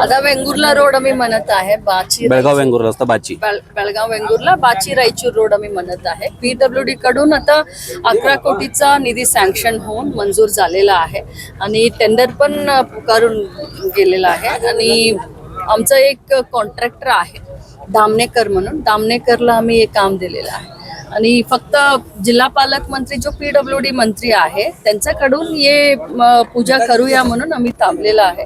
आता वेंगुर्ला रोड आम्ही म्हणत आहे बाची बेळगाव वेंगुर्ला रस्ता बाची. बेळ- बेळगाव वेंगुर्ला बाची रायचूर रोड आम्ही म्हणत आहे. पीडब्ल्यू डी कडून आता अकरा कोटीचा निधी सँक्शन होऊन मंजूर झालेला आहे. आणि टेंडर पण अ, पुकारून गेलेला आहे. आणि आमचं एक कॉन्ट्रॅक्टर आहे दामनेकर म्हणून. दामनेकरला आम्ही हे काम दिलेलं आहे. आणि फक्त जिल्हा पालकमंत्री जो पीडब्ल्यू डी मंत्री आहे त्यांच्याकडून हे म, पूजा करूया म्हणून आम्ही थांबलेलं आहे.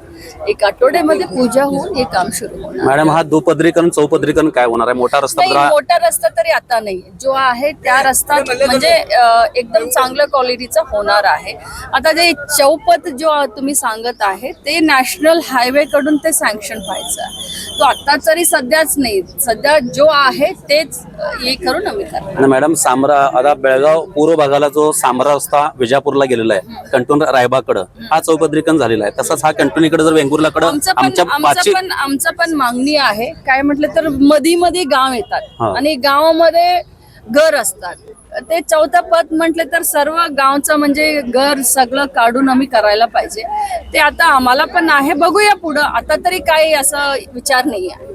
एक आठवड्यामध्ये पूजा होऊन हे काम सुरू होणार. मॅडम हा दुपदरीकरण चौपदरीकरण काय होणार आहे? मोठा रस्ता नाही मोठा रस्ता तरी आता नाही. जो आहे त्या रस्ता म्हणजे अ, एकदम चांगल्या क्वालिटीचा होणार आहे. आता जे चौपथ जो तुम्ही सांगत आहे ते नॅशनल हायवे कडून ते सँक्शन व्हायचं आहे. तो आता तरी सध्याच नाही. सध्या जो आहे तेच अ, हे करून आम्ही करणार. आणि मॅडम सामरा आता बेळगाव पूर्व भागाला जो सामरा रस्ता विजापूरला गेलेला आहे कंटून रायबाकडं हा चौपदरीकरण झालेला आहे. तसाच हा कंटून इकडे जर वेंगुर्लाकडं आमचं पण आमच्या आमचं पाचशे पण आमचं पण मागणी आहे. काय म्हटलं तर मधी मध्ये गाव येतात. हा. आणि गावामध्ये घर असतात. ते चौथा पद म्हटलं तर सर्व गावचं म्हणजे घर सगळं काढून आम्ही करायला पाहिजे. ते आता आम्हाला पण आहे. बघूया पुढं. आता तरी काही असं विचार नाही आहे